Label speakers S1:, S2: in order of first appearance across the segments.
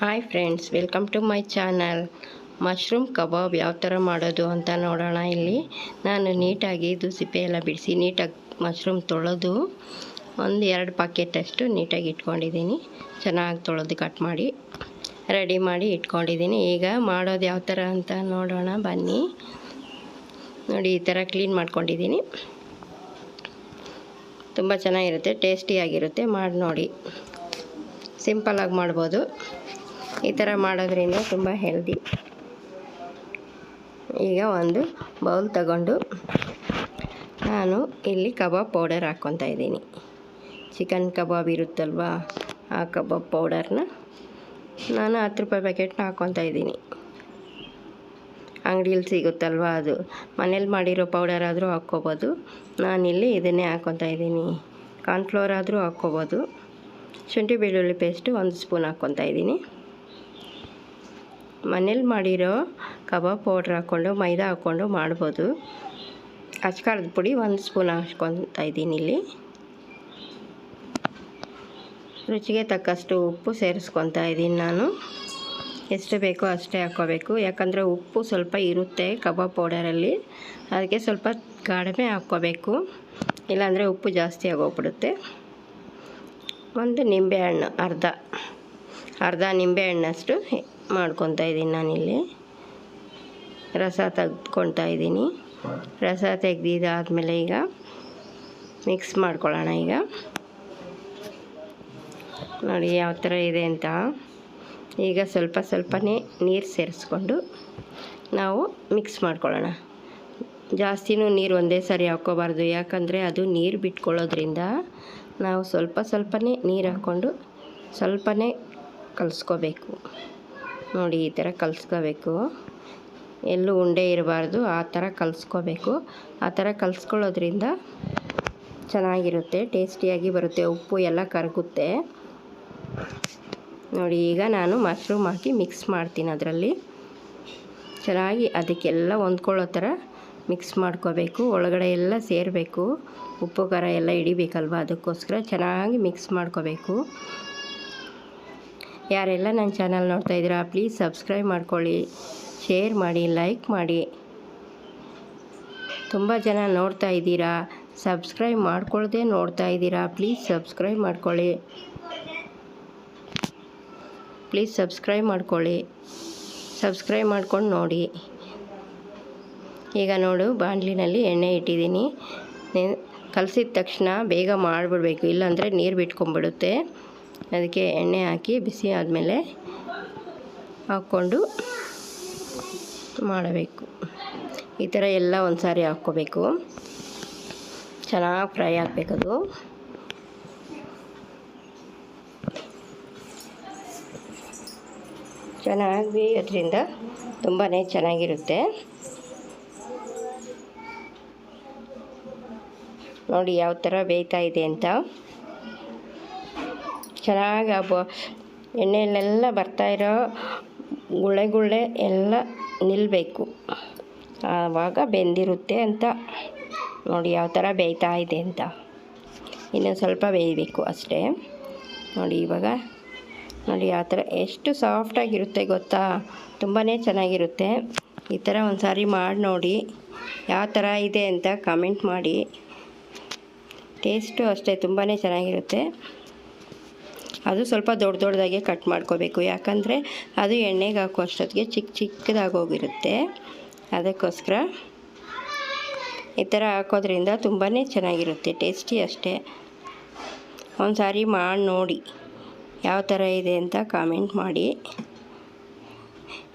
S1: Hi friends welcome to my channel mushroom kebab ಯಾವ ಥರ ಮಾಡೋದು ಅಂತ ನೋಡೋಣ ಇಲ್ಲಿ. ನಾನು ನೀಟಾಗಿ ಇದು ಸಿಪ್ಪೆ ಎಲ್ಲ ಬಿಡಿಸಿ ನೀಟಾಗಿ ಮಶ್ರೂಮ್ ತೊಳೆದು ಒಂದು ಎರಡು ಪಾಕೆಟಷ್ಟು ನೀಟಾಗಿ ಇಟ್ಕೊಂಡಿದ್ದೀನಿ. ಚೆನ್ನಾಗಿ ತೊಳೆದು ಕಟ್ ಮಾಡಿ ರೆಡಿ ಮಾಡಿ ಇಟ್ಕೊಂಡಿದ್ದೀನಿ. ಈಗ ಮಾಡೋದು ಯಾವ ಥರ ಅಂತ ನೋಡೋಣ, ಬನ್ನಿ. ನೋಡಿ, ಈ ಥರ ಕ್ಲೀನ್ ಮಾಡ್ಕೊಂಡಿದ್ದೀನಿ. ತುಂಬ ಚೆನ್ನಾಗಿರುತ್ತೆ ಟೇಸ್ಟಿಯಾಗಿರುತ್ತೆ ಮಾಡಿ ನೋಡಿ. ಸಿಂಪಲಾಗಿ ಮಾಡ್ಬೋದು. ಈ ಥರ ಮಾಡೋದ್ರಿಂದ ತುಂಬ ಹೆಲ್ದಿ. ಈಗ ಒಂದು ಬೌಲ್ ತಗೊಂಡು ನಾನು ಇಲ್ಲಿ ಕಬಾಬ್ ಪೌಡರ್ ಹಾಕ್ಕೊತಾ ಇದ್ದೀನಿ. ಚಿಕನ್ ಕಬಾಬ್ ಇರುತ್ತಲ್ವ, ಆ ಕಬಾಬ್ ಪೌಡರ್ನ ನಾನು ಹತ್ತು ರೂಪಾಯಿ ಪ್ಯಾಕೆಟ್ನ ಹಾಕ್ಕೊತಾ ಇದ್ದೀನಿ. ಅಂಗಡಿಯಲ್ಲಿ ಸಿಗುತ್ತಲ್ವ ಅದು. ಮನೇಲಿ ಮಾಡಿರೋ ಪೌಡರ್ ಆದರೂ ಹಾಕ್ಕೋಬೋದು. ನಾನಿಲ್ಲಿ ಇದನ್ನೇ ಹಾಕ್ಕೊತಾ ಇದ್ದೀನಿ. ಕಾರ್ನ್ಫ್ಲೋರ್ ಆದರೂ ಹಾಕ್ಕೋಬೋದು. ಶುಂಠಿ ಬೆಳ್ಳುಳ್ಳಿ ಪೇಸ್ಟು ಒಂದು ಸ್ಪೂನ್ ಹಾಕ್ಕೊತಾ ಇದ್ದೀನಿ. ಮನೇಲಿ ಮಾಡಿರೋ ಕಬಾಬ್ ಪೌಡ್ರ್ ಹಾಕ್ಕೊಂಡು, ಮೈದಾ ಹಾಕ್ಕೊಂಡು ಮಾಡ್ಬೋದು. ಅಚ್ಕಾರದ ಪುಡಿ ಒಂದು ಸ್ಪೂನ್ ಹಾಕ್ಕೊತಾ ಇದ್ದೀನಿ ಇಲ್ಲಿ. ರುಚಿಗೆ ತಕ್ಕಷ್ಟು ಉಪ್ಪು ಸೇರಿಸ್ಕೊತಾ ಇದ್ದೀನಿ ನಾನು. ಎಷ್ಟು ಬೇಕೋ ಅಷ್ಟೇ ಹಾಕ್ಕೋಬೇಕು. ಯಾಕಂದರೆ ಉಪ್ಪು ಸ್ವಲ್ಪ ಇರುತ್ತೆ ಕಬಾಬ್ ಪೌಡರಲ್ಲಿ. ಅದಕ್ಕೆ ಸ್ವಲ್ಪ ಕಡಿಮೆ ಹಾಕ್ಕೋಬೇಕು. ಇಲ್ಲಾಂದರೆ ಉಪ್ಪು ಜಾಸ್ತಿ ಆಗೋಗ್ಬಿಡುತ್ತೆ. ಒಂದು ನಿಂಬೆಹಣ್ಣು ಅರ್ಧ. ಅರ್ಧ ನಿಂಬೆಹಣ್ಣಷ್ಟು ಮಾಡ್ಕೊತಾ ಇದ್ದೀನಿ ನಾನಿಲ್ಲಿ. ರಸ ತೆಗೆದ್ಕೊಳ್ತಾ ಇದ್ದೀನಿ. ರಸ ತೆಗೆದಿದ್ದಾದಮೇಲೆ ಈಗ ಮಿಕ್ಸ್ ಮಾಡ್ಕೊಳ್ಳೋಣ ಈಗ. ನೋಡಿ ಯಾವ ಥರ ಇದೆ ಅಂತ. ಈಗ ಸ್ವಲ್ಪ ಸ್ವಲ್ಪನೇ ನೀರು ಸೇರಿಸ್ಕೊಂಡು ನಾವು ಮಿಕ್ಸ್ ಮಾಡ್ಕೊಳ್ಳೋಣ. ಜಾಸ್ತಿನೂ ನೀರು ಒಂದೇ ಸಾರಿ ಹಾಕ್ಕೋಬಾರ್ದು. ಯಾಕಂದರೆ ಅದು ನೀರು ಬಿಟ್ಕೊಳ್ಳೋದ್ರಿಂದ ನಾವು ಸ್ವಲ್ಪ ಸ್ವಲ್ಪನೇ ನೀರು ಹಾಕ್ಕೊಂಡು ಸ್ವಲ್ಪನೇ ಕಲಿಸ್ಕೋಬೇಕು. ನೋಡಿ, ಈ ಥರ ಕಲಿಸ್ಕೋಬೇಕು. ಎಲ್ಲೂ ಉಂಡೆ ಇರಬಾರ್ದು, ಆ ಥರ ಕಲಿಸ್ಕೋಬೇಕು. ಆ ಥರ ಕಲಿಸ್ಕೊಳ್ಳೋದ್ರಿಂದ ಚೆನ್ನಾಗಿರುತ್ತೆ, ಟೇಸ್ಟಿಯಾಗಿ ಬರುತ್ತೆ, ಉಪ್ಪು ಎಲ್ಲ ಕರಗುತ್ತೆ. ನೋಡಿ, ಈಗ ನಾನು ಮಶ್ರೂಮ್ ಹಾಕಿ ಮಿಕ್ಸ್ ಮಾಡ್ತೀನಿ ಅದರಲ್ಲಿ. ಚೆನ್ನಾಗಿ ಅದಕ್ಕೆಲ್ಲ ಹೊಂದ್ಕೊಳ್ಳೋ ಥರ ಮಿಕ್ಸ್ ಮಾಡ್ಕೋಬೇಕು. ಒಳಗಡೆ ಎಲ್ಲ ಸೇರಬೇಕು. ಉಪ್ಪು ಖಾರ ಎಲ್ಲ ಹಿಡಿಬೇಕಲ್ವ ಅದಕ್ಕೋಸ್ಕರ ಚೆನ್ನಾಗಿ ಮಿಕ್ಸ್ ಮಾಡ್ಕೋಬೇಕು. ಯಾರೆಲ್ಲ ನನ್ನ ಚಾನಲ್ ನೋಡ್ತಾ ಇದ್ದೀರಾ ಪ್ಲೀಸ್ ಸಬ್ಸ್ಕ್ರೈಬ್ ಮಾಡ್ಕೊಳ್ಳಿ ಶೇರ್ ಮಾಡಿ ಲೈಕ್ ಮಾಡಿ. ತುಂಬ ಜನ ನೋಡ್ತಾ ಇದ್ದೀರಾ ಸಬ್ಸ್ಕ್ರೈಬ್ ಮಾಡ್ಕೊಳ್ಳದೆ ನೋಡ್ತಾ ಇದ್ದೀರಾ ಪ್ಲೀಸ್ ಸಬ್ಸ್ಕ್ರೈಬ್ ಮಾಡ್ಕೊಳ್ಳಿ. ಪ್ಲೀಸ್ ಸಬ್ಸ್ಕ್ರೈಬ್ ಮಾಡ್ಕೊಳ್ಳಿ. ಸಬ್ಸ್ಕ್ರೈಬ್ ಮಾಡ್ಕೊಂಡು ನೋಡಿ. ಈಗ ನೋಡು, ಬಾಣಲಿನಲ್ಲಿ ಎಣ್ಣೆ ಇಟ್ಟಿದ್ದೀನಿ. ಕಲಸಿದ ತಕ್ಷಣ ಬೇಗ ಮಾಡಿಬಿಡ್ಬೇಕು, ಇಲ್ಲಾಂದರೆ ನೀರು ಬಿಟ್ಕೊಂಡ್ಬಿಡುತ್ತೆ. ಅದಕ್ಕೆ ಎಣ್ಣೆ ಹಾಕಿ ಬಿಸಿ ಆದಮೇಲೆ ಹಾಕ್ಕೊಂಡು ಮಾಡಬೇಕು. ಈ ಥರ ಎಲ್ಲ ಒಂದು ಸಾರಿ ಹಾಕ್ಕೋಬೇಕು. ಚೆನ್ನಾಗಿ ಫ್ರೈ ಆಗಬೇಕದು ಚೆನ್ನಾಗಿ ಬೇಯೋದ್ರಿಂದ ತುಂಬಾ ಚೆನ್ನಾಗಿರುತ್ತೆ. ನೋಡಿ ಯಾವ ಥರ ಬೇಯ್ತಾ ಇದೆ ಅಂತ. ಚೆನ್ನಾಗಿ ಆ ಬ ಎಣ್ಣೆಯಲ್ಲೆಲ್ಲ ಬರ್ತಾಯಿರೋ ಗುಳ್ಳೆ ಎಲ್ಲ ನಿಲ್ಲಬೇಕು ಆವಾಗ ಬೆಂದಿರುತ್ತೆ ಅಂತ. ನೋಡಿ ಯಾವ ಥರ ಬೇಯ್ತಾ ಇದೆ ಅಂತ. ಇನ್ನೊಂದು ಸ್ವಲ್ಪ ಬೇಯಬೇಕು ಅಷ್ಟೇ. ನೋಡಿ ಇವಾಗ. ನೋಡಿ ಯಾವ ಥರ ಎಷ್ಟು ಸಾಫ್ಟಾಗಿರುತ್ತೆ ಗೊತ್ತಾ? ತುಂಬಾ ಚೆನ್ನಾಗಿರುತ್ತೆ. ಈ ಥರ ಒಂದು ಸಾರಿ ಮಾಡಿ ನೋಡಿ ಯಾವ ಥರ ಇದೆ ಅಂತ ಕಮೆಂಟ್ ಮಾಡಿ. ಟೇಸ್ಟು ಅಷ್ಟೇ ತುಂಬಾ ಚೆನ್ನಾಗಿರುತ್ತೆ. ಅದು ಸ್ವಲ್ಪ ದೊಡ್ಡ ದೊಡ್ಡದಾಗೆ ಕಟ್ ಮಾಡ್ಕೋಬೇಕು. ಯಾಕಂದರೆ ಅದು ಎಣ್ಣೆಗೆ ಹಾಕೋ ಚಿಕ್ಕ ಹೋಗಿರುತ್ತೆ. ಅದಕ್ಕೋಸ್ಕರ ಈ ಥರ ಹಾಕೋದ್ರಿಂದ ತುಂಬಾ ಚೆನ್ನಾಗಿರುತ್ತೆ. ಟೇಸ್ಟಿ ಅಷ್ಟೇ. ಒಂದು ಸಾರಿ ಮಾಡಿ ನೋಡಿ ಯಾವ ಥರ ಇದೆ ಅಂತ ಕಾಮೆಂಟ್ ಮಾಡಿ.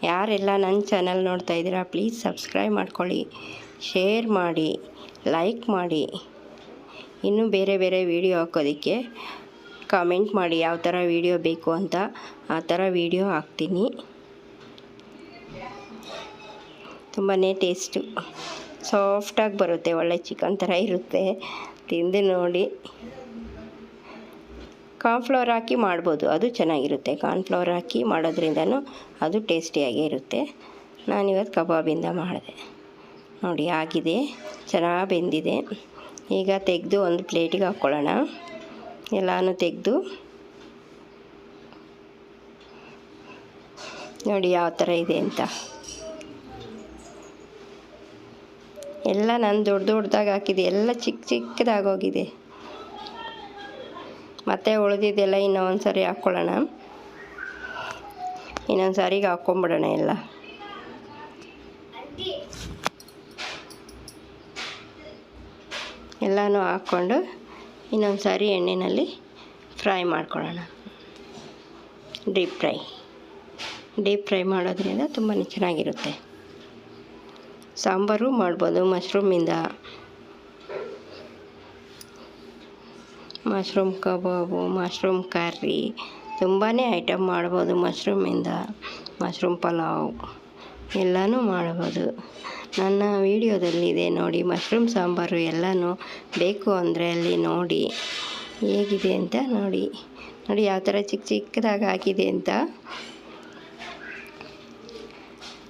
S1: ಯಾರೆಲ್ಲ ನನ್ನ ಚಾನಲ್ ನೋಡ್ತಾ ಇದ್ದೀರಾ, ಪ್ಲೀಸ್ ಸಬ್ಸ್ಕ್ರೈಬ್ ಮಾಡ್ಕೊಳ್ಳಿ, ಶೇರ್ ಮಾಡಿ, ಲೈಕ್ ಮಾಡಿ. ಇನ್ನೂ ಬೇರೆ ಬೇರೆ ವಿಡಿಯೋ ಹಾಕೋದಕ್ಕೆ ಕಾಮೆಂಟ್ ಮಾಡಿ ಯಾವ ಥರ ವೀಡಿಯೋ ಬೇಕು ಅಂತ ಆ ಥರ ವೀಡಿಯೋ ಹಾಕ್ತೀನಿ. ತುಂಬಾ ಟೇಸ್ಟು ಸಾಫ್ಟಾಗಿ ಬರುತ್ತೆ, ಒಳ್ಳೆ ಚಿಕನ್ ಥರ ಇರುತ್ತೆ. ತಿಂದು ನೋಡಿ. ಕಾರ್ನ್ಫ್ಲವರ್ ಹಾಕಿ ಮಾಡ್ಬೋದು, ಅದು ಚೆನ್ನಾಗಿರುತ್ತೆ. ಕಾರ್ನ್ಫ್ಲವರ್ ಹಾಕಿ ಮಾಡೋದ್ರಿಂದನೂ ಅದು ಟೇಸ್ಟಿಯಾಗೇ ಇರುತ್ತೆ. ನಾನಿವತ್ತು ಕಬಾಬಿಂದ ಮಾಡಿದೆ. ನೋಡಿ, ಆಗಿದೆ, ಚೆನ್ನಾಗಿ ಬೆಂದಿದೆ. ಈಗ ತೆಗೆದು ಒಂದು ಪ್ಲೇಟಿಗೆ ಹಾಕ್ಕೊಳ್ಳೋಣ ಎಲ್ಲನೂ ತೆಗೆದು. ನೋಡಿ ಯಾವ ಥರ ಇದೆ ಅಂತ. ಎಲ್ಲ ನಾನು ದೊಡ್ಡ ದೊಡ್ಡದಾಗಿ ಹಾಕಿದೆ. ಎಲ್ಲ ಚಿಕ್ಕ ಚಿಕ್ಕದಾಗೋಗಿದೆ ಮತ್ತೆ ಉಳಿದಿದ್ದೆಲ್ಲ ಇನ್ನೂ ಒಂದು ಸಾರಿ ಹಾಕ್ಕೊಳ್ಳೋಣ ಇನ್ನೊಂದು ಸಾರಿಗೆ ಹಾಕ್ಕೊಂಬಿಡೋಣ ಎಲ್ಲ. ಎಲ್ಲನೂ ಹಾಕ್ಕೊಂಡು ಇನ್ನೊಂದು ಸಾರಿ ಎಣ್ಣೆಯಲ್ಲಿ ಫ್ರೈ ಮಾಡ್ಕೊಳ್ಳೋಣ. ಡೀಪ್ ಫ್ರೈ ಡೀಪ್ ಫ್ರೈ ಮಾಡೋದ್ರಿಂದ ತುಂಬಾ ಚೆನ್ನಾಗಿರುತ್ತೆ. ಸಾಂಬಾರು ಮಾಡ್ಬೋದು, ಮಶ್ರೂಮಿಂದ. ಮಶ್ರೂಮ್ ಕಬಾಬು, ಮಶ್ರೂಮ್ ಕರ್ರಿ ತುಂಬಾ ಐಟಮ್ ಮಾಡ್ಬೋದು ಮಶ್ರೂಮಿಂದ. ಮಶ್ರೂಮ್ ಪಲಾವ್, ಎಲ್ಲನೂ ಮಾಡ್ಬೋದು. ನನ್ನ ವಿಡಿಯೋದಲ್ಲಿದೆ ನೋಡಿ, ಮಶ್ರೂಮ್ ಸಾಂಬಾರು ಎಲ್ಲನೂ ಬೇಕು ಅಂದರೆ ಅಲ್ಲಿ ನೋಡಿ. ಹೇಗಿದೆ ಅಂತ ನೋಡಿ. ನೋಡಿ ಯಾವ ಥರ ಚಿಕ್ಕ ಚಿಕ್ಕದಾಗಿ ಆಗಿದೆ ಅಂತ.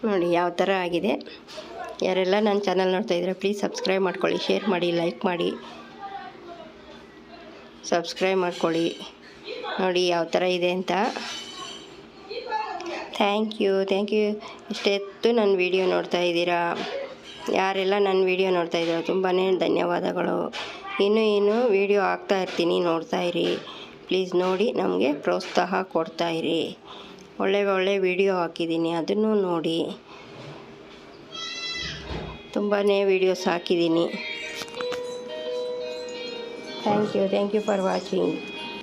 S1: ನೋಡಿ ಯಾವ ಥರ ಆಗಿದೆ. ಯಾರೆಲ್ಲ ನನ್ನ ಚಾನಲ್ ನೋಡ್ತಾ ಇದ್ದೀರಾ ಪ್ಲೀಸ್ ಸಬ್ಸ್ಕ್ರೈಬ್ ಮಾಡ್ಕೊಳ್ಳಿ ಶೇರ್ ಮಾಡಿ ಲೈಕ್ ಮಾಡಿ. ಸಬ್ಸ್ಕ್ರೈಬ್ ಮಾಡ್ಕೊಳ್ಳಿ. ನೋಡಿ ಯಾವ ಥರ ಇದೆ ಅಂತ. ಥ್ಯಾಂಕ್ ಯು ಥ್ಯಾಂಕ್ ಯು ಇಷ್ಟೆತ್ತು ನನ್ನ ವಿಡಿಯೋ ನೋಡ್ತಾ ಇದ್ದೀರಾ? ಯಾರೆಲ್ಲ ನನ್ನ ವಿಡಿಯೋ ನೋಡ್ತಾ ಇದ್ದೀರಾ ತುಂಬಾ ಧನ್ಯವಾದಗಳು. ಇನ್ನೂ ಇನ್ನೂ ವಿಡಿಯೋ ಹಾಕ್ತಾ ಇರ್ತೀನಿ, ನೋಡ್ತಾ ಇರಿ. ಪ್ಲೀಸ್ ನೋಡಿ ನಮಗೆ ಪ್ರೋತ್ಸಾಹ ಕೊಡ್ತಾ ಇರಿ. ಒಳ್ಳೆ ಒಳ್ಳೆ ವಿಡಿಯೋ ಹಾಕಿದ್ದೀನಿ, ಅದನ್ನು ನೋಡಿ. ತುಂಬಾ ವೀಡಿಯೋಸ್ ಹಾಕಿದ್ದೀನಿ. Thank you thank you for watching